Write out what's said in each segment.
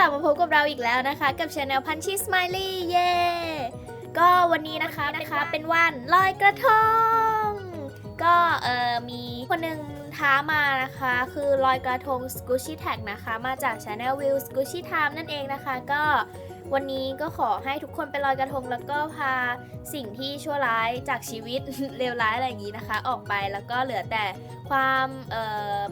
ลับมาพบกับเราอีกแล้วนะคะ กับช anel พันชีสไมลี่เย่ก็วันนี้นะคะนะคะเป็นวันลอยกระทง ก็เออมีคนหนึ่งท้ามานะคะ คือลอยกระทง s c o o c h y Tag นะคะ มาจาก Channel View s c o o c h y Time นั่นเองนะคะ ก็ วันนี้ก็ขอให้ทุกคนไปลอยกระทง แล้วก็พาสิ่งที่ชั่วร้ายจากชีวิต เลวร้ายอะไรอย่างนี้นะคะ ออกไปแล้วก็เหลือแต่ความ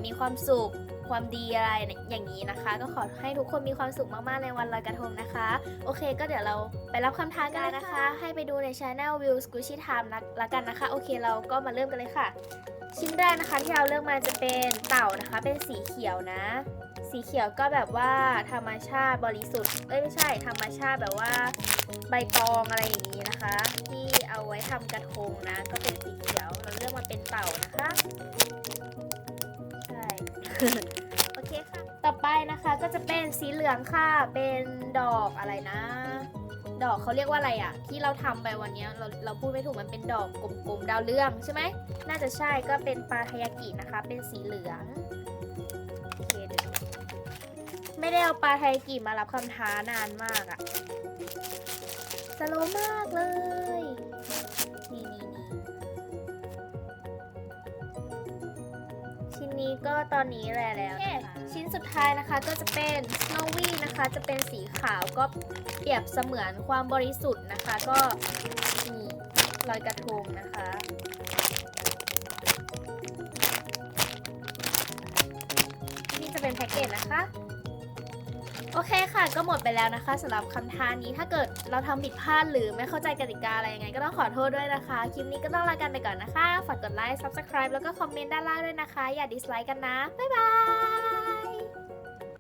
มีความสุขความดีอะไรอย่างนี้นะคะ ก็ขอให้ทุกคนมีความสุขมากๆในวันลอยกระทงนะคะ โอเค ก็เดี๋ยวเราไปรับคำท้ากันเลยนะคะ ให้ไปดูใน Channel View s c o o c h y Time ละกันนะคะ โอเคเราก็มาเริ่มกันเลยค่ะ ชิ้นแรกนะคะที่เราเลือกมาจะเป็นเต่านะคะ เป็นสีเขียวนะ สีเขียวก็แบบว่าธรรมชาติบริสุทธิ์เอ้ยไม่ใช่ ธรรมชาติแบบว่าใบตองอะไรอย่างนี้นะคะ ที่เอาไว้ทำกระทงนะ ก็เป็นสีเขียวเราเลือกมาเป็นเต่านะคะใช่โอเคค่ะ ต่อไปนะคะก็จะเป็นสีเหลืองค่ะเป็นดอกอะไรนะ ดอกเขาเรียกว่าอะไรอะที่เราทำไปวันนี้เราเราพูดไม่ถูกมันเป็นดอกกลมๆดาวเรืองใช่ไหมน่าจะใช่ก็เป็นปลาทายากินะคะ เป็นสีเหลืองโอเคเดี๋ยวดูไม่ได้เอาปลาทายากิมารับคำท้านานมากอะสโลมากเลย ชิ้นนี้ก็ตอนนี้แหละแล้วนะคะชิ้นสุดท้ายนะคะก็จะเป็น Snowy นะคะ จะเป็นสีขาวก็เปรียบเสมือนความบริสุทธิ์นะคะ ก็นี่ลอยกระทงนะคะนี่จะเป็นแพ็กเกจนะคะ โอเคค่ะ ก็หมดไปแล้วนะคะสำหรับคำท้านี้ถ้าเกิดเราทำผิดพลาดหรือไม่เข้าใจกติกาอะไรยังไงก็ต้องขอโทษด้วยนะคะ คลิปนี้ก็ต้องลากันไปก่อนนะคะ ฝากกดไลค์ subscribe แล้วก็คอมเมนต์ด้านล่างด้วยนะคะ อย่าดิสไลค์กันนะ บ๊ายบาย